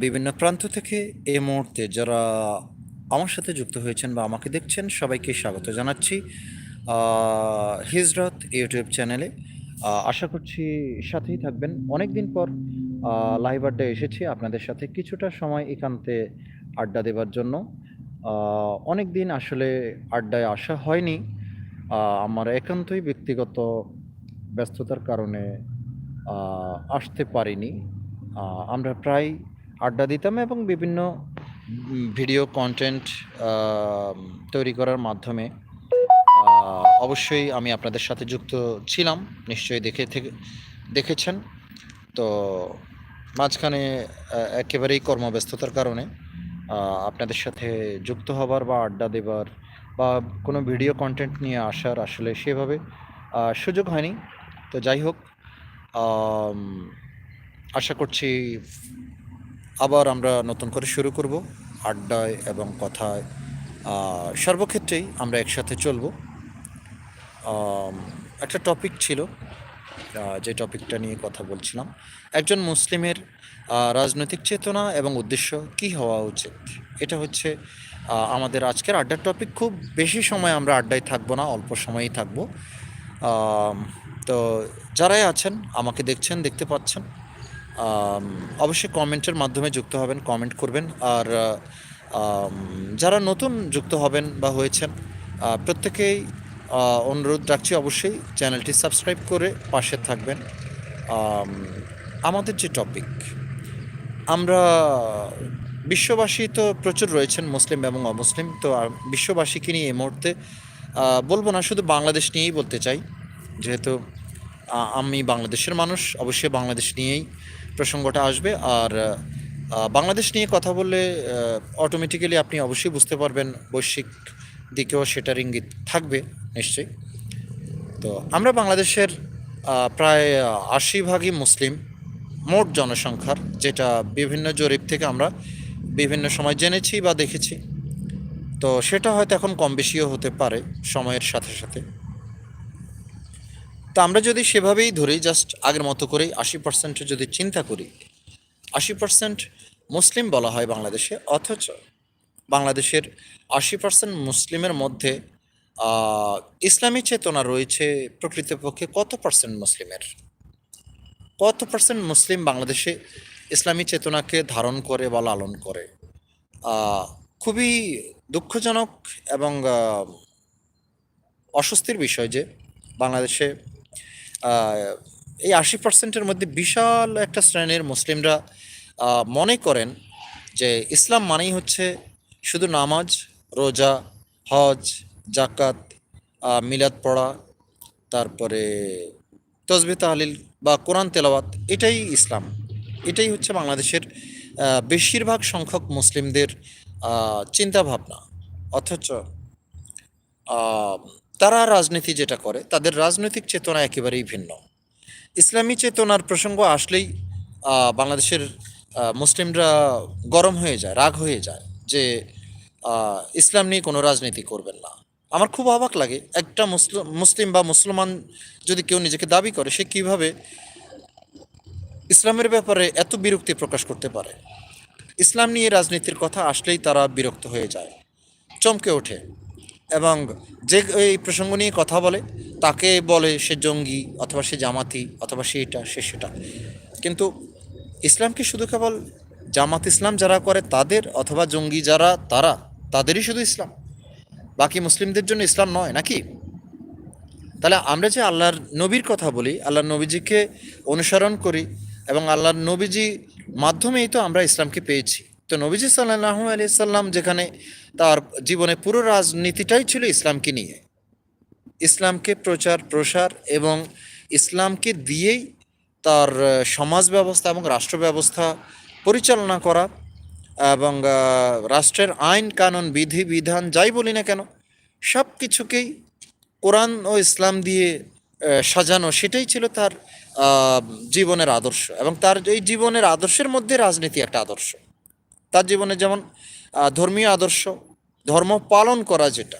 বিভিন্ন প্রান্ত থেকে এই মুহূর্তে যারা আমার সাথে যুক্ত হয়েছেন বা আমাকে দেখছেন, সবাইকে স্বাগত জানাচ্ছি হিজরত ইউটিউব চ্যানেলে। আশা করছি সাথেই থাকবেন। অনেক দিন পর লাইভ আড্ডা এসেছি আপনাদের সাথে কিছুটা সময় একান্তে আড্ডা দেবার জন্য। অনেক দিন আসলে আড্ডায় আসা হয়নি। আমার একান্তই ব্যক্তিগত ব্যস্ততার কারণে আসতে পারিনি। আমরা প্রায় আড্ডা দিতাম এবং বিভিন্ন ভিডিও কন্টেন্ট তৈরি করার মাধ্যমে অবশ্যই আমি আপনাদের সাথে যুক্ত ছিলাম, নিশ্চয়ই দেখে থেকে, দেখেছেন। তো মাঝখানে একেবারেই কর্মব্যস্ততার কারণে আপনাদের সাথে যুক্ত হবার বা আড্ডা দেবার বা কোনো ভিডিও কন্টেন্ট নিয়ে আসার আসলে সেভাবে সুযোগ হয়নি। তো যাই হোক আশা করছি আবার আমরা নতুন করে শুরু করব আড্ডায় এবং কথায়। সর্বক্ষেত্রেই আমরা একসাথে চলব। একটা টপিক ছিল যে টপিকটা নিয়ে কথা বলছিলাম। একজন মুসলিমের রাজনৈতিক চেতনা এবং উদ্দেশ্য কি হওয়া উচিত? এটা হচ্ছে আমাদের আজকের আড্ডার টপিক খুব বেশি সময় আমরা আড্ডায় থাকব না, অল্প সময়ই থাকব। তো যারাই আছেন, আমাকে দেখছেন, দেখতে পাচ্ছেন অবশ্যই কমেন্টের মাধ্যমে যুক্ত হবেন, কমেন্ট করবেন। আর যারা নতুন যুক্ত হবেন বা হয়েছেন প্রত্যেকেই অনুরোধ রাখছি অবশ্যই চ্যানেলটি সাবস্ক্রাইব করে পাশে থাকবেন। আমাদের যে টপিক, আমরা বিশ্ববাসী তো প্রচুর রয়েছেন, মুসলিম এবং অমুসলিম, তো বিশ্ববাসীকে নিয়ে এই মুহূর্তে বলব না, শুধু বাংলাদেশ নিয়েই বলতে চাই। যেহেতু আমি বাংলাদেশের মানুষ, অবশ্যই বাংলাদেশ নিয়েই প্রসঙ্গটা আসবে আর বাংলাদেশ নিয়ে কথা বললে অটোমেটিক্যালি আপনি অবশ্যই বুঝতে পারবেন বৈশ্বিক দিকেও সেটার ইঙ্গিত থাকবে, নিশ্চয়ই। তো আমরা বাংলাদেশের প্রায় আশি ভাগই মুসলিম, মোট জনসংখ্যার, যেটা বিভিন্ন জরিপ থেকে আমরা বিভিন্ন সময় জেনেছি বা দেখেছি। তো সেটা হয়তো এখন কম বেশিও হতে পারে সময়ের সাথে সাথে। তো আমরা যদি সেভাবেই ধরি জাস্ট আগের মতো করেই আশি পার্সেন্টের যদি চিন্তা করি, আশি পার্সেন্ট মুসলিম বলা হয় বাংলাদেশে, অথচ বাংলাদেশের আশি পার্সেন্ট মুসলিমের মধ্যে ইসলামী চেতনা রয়েছে প্রকৃতপক্ষে কত পার্সেন্ট মুসলিমের? কত পার্সেন্ট মুসলিম বাংলাদেশে ইসলামী চেতনাকে ধারণ করে বা লালন করে? খুবই দুঃখজনক এবং অস্বস্তির বিষয় যে বাংলাদেশে এই আশি পার্সেন্টের মধ্যে বিশাল একটা শ্রেণির মুসলিমরা মনে করেন যে ইসলাম মানেই হচ্ছে শুধু নামাজ, রোজা, হজ জাকাত মিলাদ পড়া, তারপরে তসবি তাহলিল বা কোরআন তেলাওয়াত, এটাই ইসলাম। এটাই হচ্ছে বাংলাদেশের বেশিরভাগ সংখ্যক মুসলিমদের চিন্তা ভাবনা অথচ তারা রাজনীতি যেটা করে, তাদের রাজনৈতিক চেতনা একেবারেই ভিন্ন। ইসলামী চেতনার প্রসঙ্গ আসলেই বাংলাদেশের মুসলিমরা গরম হয়ে যায়, রাগ হয়ে যায় যে ইসলাম নিয়ে কোনো রাজনীতি করবেন না। আমার খুব অবাক লাগে, একটা মুসলিম মুসলিম বা মুসলমান যদি কেউ নিজেকে দাবি করে, সে কীভাবে ইসলামের ব্যাপারে এত বিরক্তি প্রকাশ করতে পারে? ইসলাম নিয়ে রাজনীতির কথা আসলেই তারা বিরক্ত হয়ে যায়, চমকে ওঠে। এবং যে এই প্রসঙ্গ নিয়ে কথা বলে, তাকে বলে সে জঙ্গি অথবা সে জামাতি অথবা সে এটা, সে সেটা। কিন্তু ইসলামকে শুধু কেবল জামাত ইসলাম যারা করে তাদের অথবা জঙ্গি যারা, তারা, তাদেরই শুধু ইসলাম। বাকি মুসলিমদের জন্য ইসলাম নয়, নাকি? তাহলে আমরা যে আল্লাহর নবীর কথা বলি, আল্লাহর নবীজিকে অনুসরণ করি এবং আল্লাহর নবীজি মাধ্যমেই তো আমরা ইসলামকে পেয়েছি। তো নবীজি সাল্লাহ আলি সাল্লাম যেখানে তার জীবনে পুরো রাজনীতিটাই ছিল ইসলামকে নিয়ে। ইসলামকে প্রচার, প্রসার এবং ইসলামকে দিয়েই তার সমাজ ব্যবস্থা এবং রাষ্ট্র ব্যবস্থা পরিচালনা করা এবং রাষ্ট্রের আইন, কানুন, বিধি, বিধান যাই বলি না কেন সব কিছুকেই কোরআন ও ইসলাম দিয়ে সাজানো, সেটাই ছিল তার জীবনের আদর্শ এবং তার এই জীবনের আদর্শের মধ্যে রাজনীতি একটা আদর্শ। তার জীবনে যেমন ধর্মীয় আদর্শ, ধর্ম পালন করা যেটা।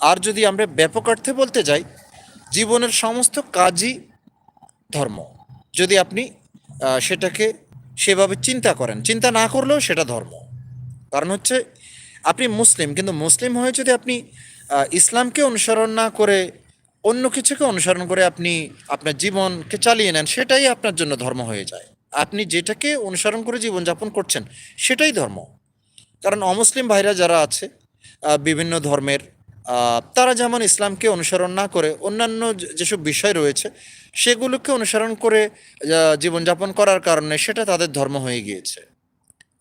আর যদি আমরা ব্যাপক অর্থে বলতে যাই, জীবনের সমস্ত কাজই ধর্ম। যদি আপনি সেটাকে সেভাবে চিন্তা করেন, চিন্তা না করলেও সেটা ধর্ম। কারণ হচ্ছে, আপনি মুসলিম, কিন্তু মুসলিম হয়ে যদি আপনি ইসলামকে অনুসরণ না করে, অন্য কিছুকে অনুসরণ করে আপনি আপনার জীবনকে চালিয়ে নেন, সেটাই আপনার জন্য ধর্ম হয়ে যায়। আপনি যেটাকে অনুসরণ করে জীবনযাপন করছেন, সেটাই ধর্ম। কারণ অমুসলিম ভাইরা যারা আছে বিভিন্ন ধর্মের তারা যেমন ইসলামকে অনুসরণ না করে অন্যান্য যেসব বিষয় রয়েছে, সেগুলোকে অনুসরণ করে জীবনযাপন করার কারণে সেটা তাদের ধর্ম হয়ে গিয়েছে।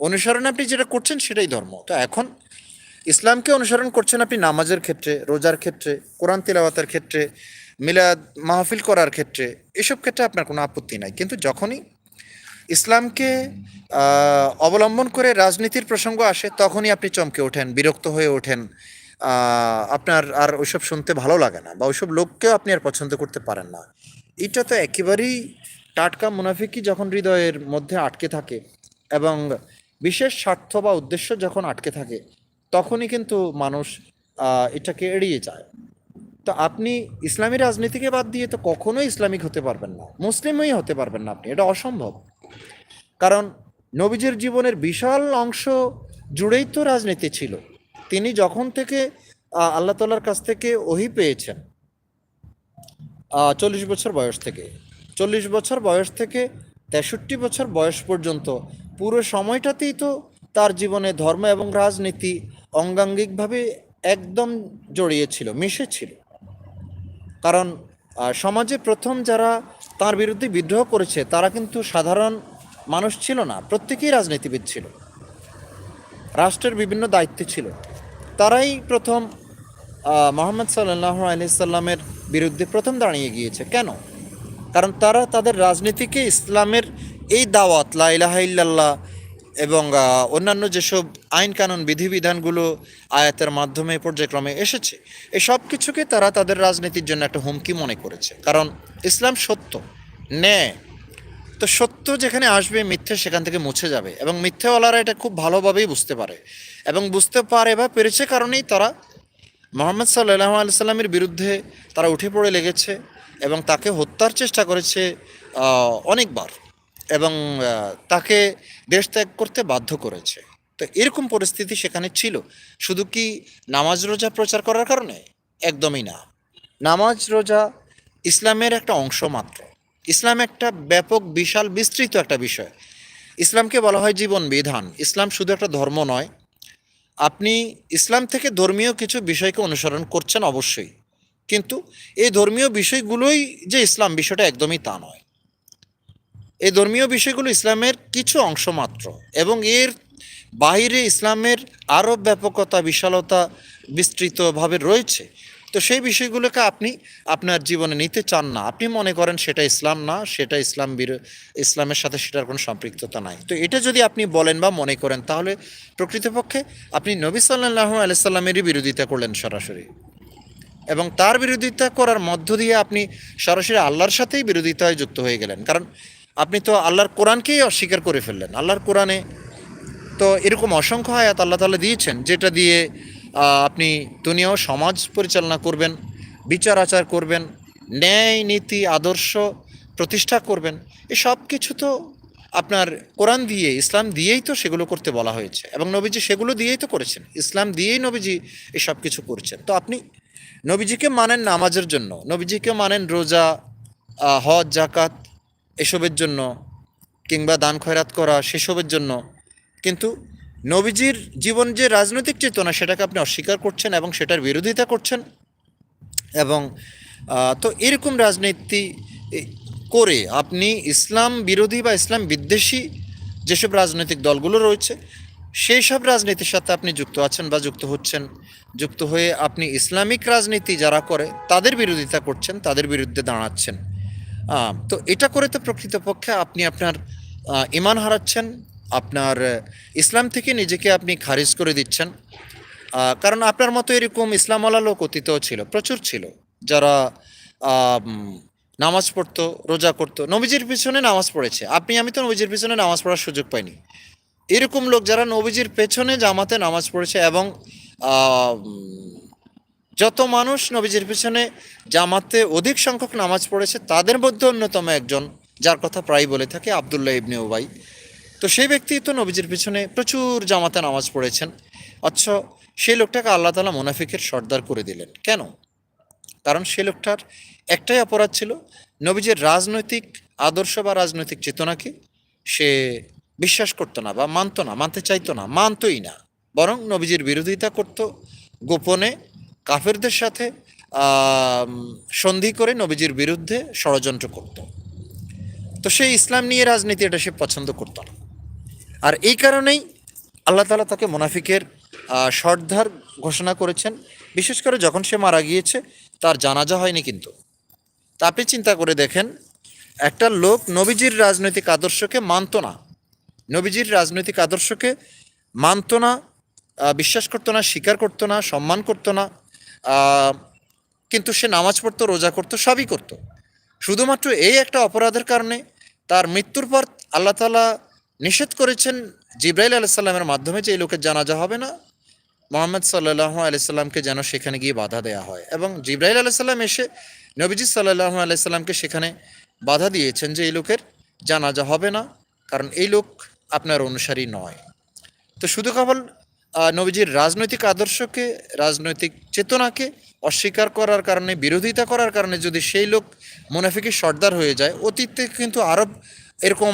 অনুসরণ আপনি যেটা করছেন সেটাই ধর্ম। তো এখন ইসলামকে অনুসরণ করছেন আপনি নামাজের ক্ষেত্রে, রোজার ক্ষেত্রে, কোরআন তিলাওয়াতের ক্ষেত্রে, মিলাদ মাহফিল করার ক্ষেত্রে, এসব ক্ষেত্রে আপনার কোনো আপত্তি নাই। কিন্তু যখনই ইসলামকে অবলম্বন করে রাজনীতির প্রসঙ্গ আসে, তখনই আপনি চমকে ওঠেন, বিরক্ত হয়ে ওঠেন। আপনার আর ওইসব শুনতে ভালো লাগে না বা ওইসব লোককেও আপনি আর পছন্দ করতে পারেন না। এটা তো একেবারেই টাটকা মুনাফিকই যখন হৃদয়ের মধ্যে আটকে থাকে এবং বিশেষ স্বার্থ বা উদ্দেশ্য যখন আটকে থাকে, তখনই কিন্তু মানুষ এটাকে এড়িয়ে যায়। তো আপনি ইসলামী রাজনীতিকে বাদ দিয়ে তো কখনোই ইসলামিক হতে পারবেন না। মুসলিমই হতে পারবেন না আপনি, এটা অসম্ভব। কারণ নবীজির জীবনের বিশাল অংশ জুড়েই তো রাজনীতি ছিল। তিনি যখন থেকে আল্লাহ তাল্লার কাছ থেকে ওহি পেয়েছেন চল্লিশ বছর বয়স থেকে, চল্লিশ বছর বয়স থেকে তেষট্টি বছর বয়স পর্যন্ত পুরো সময়টাতেই তো তার জীবনে ধর্ম এবং রাজনীতি অঙ্গাঙ্গিকভাবে একদম জড়িয়েছিল মিশেছিল কারণ সমাজে প্রথম যারা তার বিরুদ্ধে বিদ্রোহ করেছে, তারা কিন্তু সাধারণ মানুষ ছিল না, প্রত্যেকেই রাজনীতিবিদ ছিল। রাষ্ট্রের বিভিন্ন দায়িত্বে ছিল। তারাই প্রথম মোহাম্মদ সাল্লাহ আলিয়াল্লামের বিরুদ্ধে প্রথম দাঁড়িয়ে গিয়েছে। কেন? কারণ তারা তাদের রাজনীতিকে ইসলামের এই দাওয়াত, লা ইলাহা ইল্লাল্লাহ এবং অন্যান্য যেসব আইন কানুন বিধিবিধানগুলো আয়াতের মাধ্যমে পর্যায়ক্রমে এসেছে এই সব কিছুকে তারা তাদের রাজনীতির জন্য একটা হুমকি মনে করেছে। কারণ ইসলাম সত্য, ন্যায়। তো সত্য যেখানে আসবে, মিথ্যে সেখান থেকে মুছে যাবে এবং মিথ্যেওয়ালারা এটা খুব ভালোভাবেই বুঝতে পারে এবং বুঝতে পারে বা পেরেছে কারণেই তারা মোহাম্মদ সাল্লাহ আলসালামের বিরুদ্ধে তারা উঠে পড়ে লেগেছে এবং তাকে হত্যার চেষ্টা করেছে অনেকবার। এবং তাকে দেশ ত্যাগ করতে বাধ্য করেছে। তো এরকম পরিস্থিতি সেখানে ছিল। শুধু কি নামাজ রোজা প্রচার করার কারণে? একদমই না। নামাজ রোজা ইসলামের একটা অংশ মাত্র। ইসলাম একটা ব্যাপক, বিশাল, বিস্তৃত একটা বিষয়। ইসলামকে বলা হয় জীবন বিধান। ইসলাম শুধু একটা ধর্ম নয়। আপনি ইসলাম থেকে ধর্মীয় কিছু বিষয়কে অনুসরণ করছেন অবশ্যই। কিন্তু এই ধর্মীয় বিষয়গুলোই যে ইসলাম, বিষয়টা একদমই তা নয়। এই ধর্মীয় বিষয়গুলো ইসলামের কিছু অংশ মাত্র এবং এর বাইরে ইসলামের আরও ব্যাপকতা, বিশালতা বিস্তৃতভাবে রয়েছে। তো সেই বিষয়গুলোকে আপনি আপনার জীবনে নিতে চান না। আপনি মনে করেন সেটা ইসলাম না, সেটা ইসলাম বিরো, ইসলামের সাথে সেটার কোনো সম্পৃক্ততা নাই। তো এটা যদি আপনি বলেন বা মনে করেন, তাহলে প্রকৃতপক্ষে আপনি নবী সাল্লাহ আলাইসাল্লামেরই বিরোধিতা করলেন সরাসরি। এবং তার বিরোধিতা করার মধ্য দিয়ে আপনি সরাসরি আল্লাহর সাথেই বিরোধিতায় যুক্ত হয়ে গেলেন। কারণ আপনি তো আল্লাহর কোরআনকেই অস্বীকার করে ফেললেন, আল্লাহর কোরআনে। তো এরকম অসংখ্য আয়াত আল্লাহ তাআলা দিয়েছেন, যেটা দিয়ে আপনি দুনিয়াও সমাজ পরিচালনা করবেন, বিচার আচার করবেন, ন্যায় নীতি আদর্শ প্রতিষ্ঠা করবেন এই সব কিছু তো আপনার কোরআন দিয়ে, ইসলাম দিয়েই তো সেগুলো করতে বলা হয়েছে। এবং নবীজি সেগুলো দিয়েই তো করেছেন, ইসলাম দিয়েই নবীজি এসব কিছু করছেন। তো আপনি নবীজিকে মানেন নামাজের জন্য, নবীজিকে মানেন রোজা হজ জাকাত এসবের জন্য কিংবা দান খয়রাত করা সেসবের জন্য। কিন্তু নবীজির জীবন যে রাজনৈতিক চেতনা, সেটাকে আপনি অস্বীকার করছেন এবং সেটার বিরোধিতা করছেন। এবং তো এরকম রাজনীতি করে আপনি ইসলাম বিরোধী বা ইসলাম বিদ্বেষী যেসব রাজনৈতিক দলগুলো রয়েছে, সেই সব রাজনীতির সাথে আপনি যুক্ত আছেন বা যুক্ত হচ্ছেন। যুক্ত হয়ে আপনি ইসলামিক রাজনীতি যারা করে, তাদের বিরোধিতা করছেন, তাদের বিরুদ্ধে দাঁড়াচ্ছেন। তো এটা করে তো প্রকৃতপক্ষে আপনি আপনার ইমান হারাচ্ছেন, আপনার ইসলাম থেকে নিজেকে আপনি খারিজ করে দিচ্ছেন। কারণ আপনার মতো এরকম ইসলামওয়ালা লোক অতীতেও ছিল, প্রচুর ছিল। যারা নামাজ পড়তো, রোজা করতো, নবীজির পিছনে নামাজ পড়েছে। আপনি, আমি তো নবীজির পিছনে নামাজ পড়ার সুযোগ পাইনি। এরকম লোক যারা নবীজির পেছনে জামাতে নামাজ পড়েছে এবং যত মানুষ নবীজির পিছনে জামাতে অধিক সংখ্যক নামাজ পড়েছে, তাদের মধ্যে অন্যতম একজন, যার কথা প্রায় বলে থাকে আবদুল্লাহ ইবনে ওবাই তো সেই ব্যক্তি তো নবীজির পিছনে প্রচুর জামাতে নামাজ পড়েছেন, অথচ সেই লোকটাকে আল্লাহ তালা মুনাফিকের সর্দার করে দিলেন। কেন? কারণ সে লোকটার একটাই অপরাধ ছিল, নবীজির রাজনৈতিক আদর্শ বা রাজনৈতিক চেতনাকে সে বিশ্বাস করতো না বা মানতো না, মানতে চাইতো না, মানতোই না। বরং নবীজির বিরোধিতা করত গোপনে কাফেরদের সাথে সন্ধি করে নবীজির বিরুদ্ধে ষড়যন্ত্র করত। তো সে ইসলাম নিয়ে রাজনীতি এটা সে পছন্দ করতো না। আর এই কারণেই আল্লাহ তালা তাকে মুনাফিকের সর্দার ঘোষণা করেছেন। বিশেষ করে যখন সে মারা গিয়েছে, তার জানাজা হয়নি কিন্তু। তা আপনি চিন্তা করে দেখেন, একটা লোক নবীজির রাজনৈতিক আদর্শকে মানত না। নবীজির রাজনৈতিক আদর্শকে মানত না বিশ্বাস করতো না, স্বীকার করতো না, সম্মান করতো না। কিন্তু সে নামাজ পড়তো, রোজা করতো, সবই করতো। শুধুমাত্র এই একটা অপরাধের কারণে তার মৃত্যুর পর আল্লাহ তালা নিষেধ করেছেন জিব্রাইল আলাইসাল্লামের মাধ্যমে যে এই লোকের জানাজা হবে না। মোহাম্মদ সাল্লাহ আলাইসাল্লামকে যেন সেখানে গিয়ে বাধা দেওয়া হয় এবং জিব্রাইল আলাইসাল্লাম এসে নবীজি সাল্লাহ আলাইসাল্লামকে সেখানে বাধা দিয়েছেন যে এই লোকের জানাজা হবে না, কারণ এই লোক আপনার অনুসারী নয়। তো শুধু কেবল নবীজির রাজনৈতিক আদর্শকে, রাজনৈতিক চেতনাকে অস্বীকার করার কারণে, বিরোধিতা করার কারণে যদি সেই লোক মুনাফিকের সর্দার হয়ে যায়, অতীতে কিন্তু আরব এরকম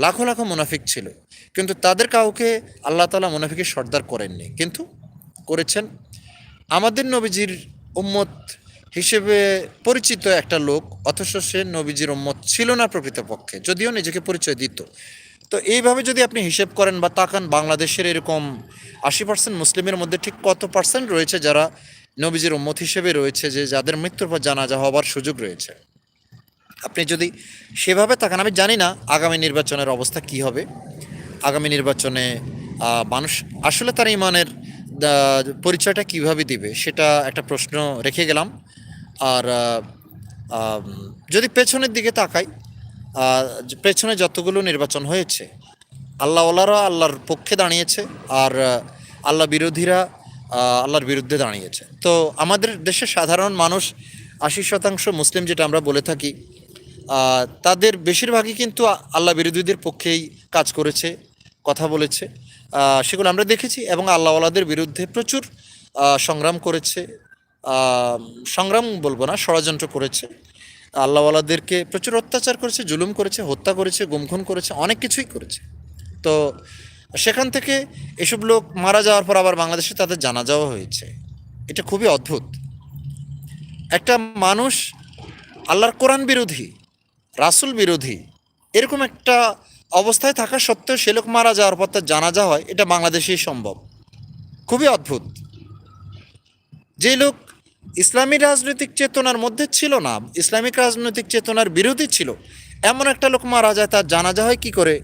লাখো লাখো মুনাফিক ছিল। কিন্তু তাদের কাউকে আল্লাহ তালা মুনাফিকের সর্দার করেননি। কিন্তু করেছেন। আমাদের নবীজির উম্মত হিসেবে পরিচিত একটা লোক, অথচ সে নবীজির উম্মত ছিল না প্রকৃতপক্ষে, যদিও নিজেকে পরিচয় দিত। তো এইভাবে যদি আপনি হিসেব করেন বা তাকান, বাংলাদেশের এরকম আশি পার্সেন্ট মুসলিমের মধ্যে ঠিক কত পার্সেন্ট রয়েছে যারা নবীজির উম্মত হিসেবে রয়েছে যে যাদের মৃত্যুর পর জানাজা হবার সুযোগ রয়েছে? আপনি যদি সেভাবে তাকান, আমি জানি না আগামী নির্বাচনের অবস্থা কি হবে। আগামী নির্বাচনে মানুষ আসলে তার ইমানের পরিচয়টা কীভাবে দিবে সেটা একটা প্রশ্ন রেখে গেলাম। আর যদি পেছনের দিকে তাকাই পেছনে যতগুলো নির্বাচন হয়েছে, আল্লাহওয়ালারা আল্লাহর পক্ষে দাঁড়িয়েছে আর আল্লাহ বিরোধীরা আল্লাহর বিরুদ্ধে দাঁড়িয়েছে। তো আমাদের দেশের সাধারণ মানুষ আশি শতাংশ মুসলিম যেটা আমরা বলে থাকি তাদের বেশিরভাগই কিন্তু আল্লাহ বিরোধীদের পক্ষেই কাজ করেছে, কথা বলেছে সেগুলো আমরা দেখেছি এবং আল্লাহওয়ালাদের বিরুদ্ধে প্রচুর সংগ্রাম করেছে সংগ্রাম বলব না, ষড়যন্ত্র করেছে। আল্লাহওয়ালাদেরকে প্রচুর অত্যাচার করেছে, জুলুম করেছে, হত্যা করেছে, গুমখুন করেছে, অনেক কিছুই করেছে। তো সেখান থেকে এসব লোক মারা যাওয়ার পর আবার বাংলাদেশে তাদের জানা যাওয়া হয়েছে। এটা খুবই অদ্ভুত। একটা মানুষ আল্লাহর কোরআন বিরোধী, রাসুল বিরোধী, এরকম একটা অবস্থায় থাকা সত্ত্বেও সে লোক মারা যাওয়ার পর তার জানাজা হয়, এটা বাংলাদেশেই সম্ভব। খুবই অদ্ভুত। যে লোক ইসলামী রাজনৈতিক চেতনার মধ্যে ছিল না, ইসলামিক রাজনৈতিক চেতনার বিরোধী ছিল। এমন একটা লোক মারা যায়, তার জানাজা হয় কি করে?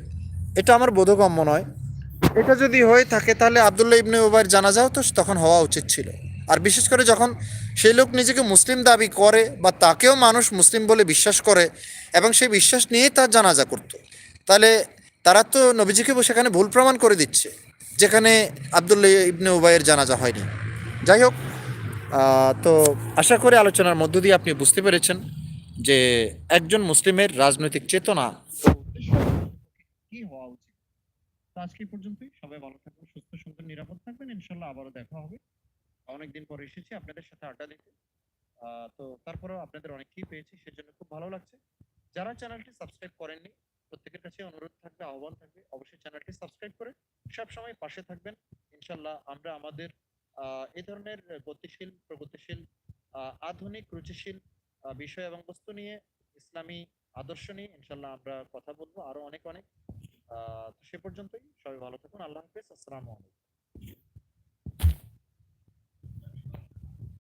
এটা আমার বোধগম্য নয়। এটা যদি হয়ে থাকে, তাহলে আবদুল্লাহ ইবনে ওবাইর জানাজাও তো তখন হওয়া উচিত ছিল। আর বিশেষ করে যখন সেই লোক নিজেকে মুসলিম দাবি করে বা তাকেও মানুষ মুসলিম বলে বিশ্বাস করে এবং সেই বিশ্বাস নিয়েই তার জানাজা করত, তাহলে তারা তো নবীজিকে সেখানে ভুল প্রমাণ করে দিচ্ছে, যেখানে আবদুল্লাহ ইবনে উবাইয়ের জানাজা হয়নি। যাই হোক তো আশা করি আলোচনার মধ্য দিয়ে আপনি বুঝতে পেরেছেন যে একজন মুসলিমের রাজনৈতিক চেতনা কি হওয়া উচিত? আজকে পর্যন্তই। সবাই ভালো থাকবেন, সুস্থ, সুন্দর, নিরাপদ থাকবেন। ইনশাল্লাহ আবারও দেখা হবে। অনেকদিন পর এসেছি আপনাদের সাথে আড্ডা দিতে। তো তারপরেও আপনাদের অনেককেই পেয়েছি, সেজন্য খুব ভালো লাগছে। যারা চ্যানেলটি সাবস্ক্রাইব করেননি, প্রত্যেকের কাছে অনুরোধ থাকবে, আহ্বান থাকবে। অবশ্যই চ্যানেলটি সাবস্ক্রাইব করে সবসময় পাশে থাকবেন। ইনশাল্লাহ আমরা আমাদের এ ধরনের গতিশীল প্রগতিশীল আধুনিক রুচিশীল বিষয় এবং বস্তু নিয়ে ইসলামী আদর্শ নিয়ে ইনশাল্লাহ আমরা কথা বলব আরও অনেক অনেক। আহ, সে পর্যন্তই। সবাই ভালো থাকুন। আল্লাহ হাফিজ। আসসালামু আলাইকুম।